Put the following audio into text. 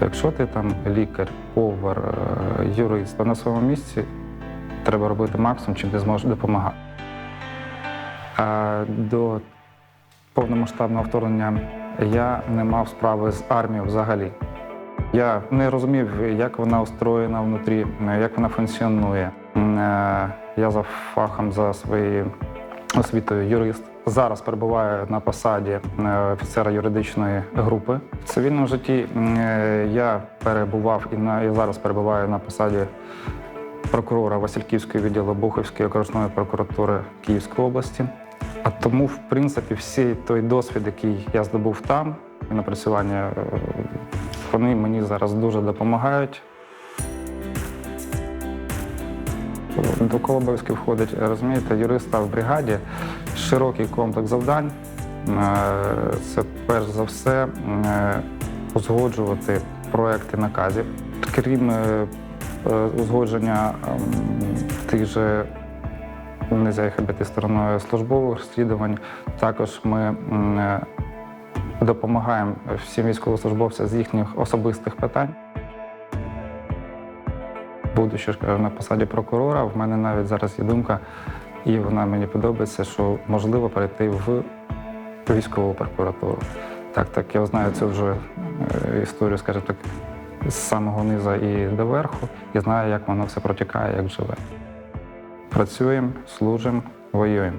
Якщо ти там лікар, повар, е, юрист, то на своєму місці треба робити максимум, чим ти зможеш допомагати. А до повномасштабного вторгнення я не мав справи з армією взагалі. Я не розумів, як вона устроєна внутрі, як вона функціонує. Е, Я за фахом, за своєю освітою юрист. Зараз перебуваю на посаді е, офіцера юридичної групи. В цивільному житті е, я перебував і на і зараз перебуваю на посаді прокурора Васильківського відділу Бухівської окружної прокуратури Київської області. А тому, в принципі, всій той досвід, який я здобув там, і напрацювання, е, вони мені зараз дуже допомагають. До кого обов'язків входить, розумієте, юриста в бригаді широкий комплекс завдань. Е, Це перш за все е, узгоджувати проекти наказів. Крім е, узгодження ем, тих же не обійти стороною службових розслідувань, також ми допомагаємо всім військовослужбовцям з їхніх особистих питань. Будучи на посаді прокурора, в мене навіть зараз є думка, і вона мені подобається, що можливо перейти в військову прокуратуру. Так, так, я знаю цю вже е, історію, скажімо так, з самого низу і до верху, і знаю, як воно все протікає, як живе. Працюємо, служимо, воюємо.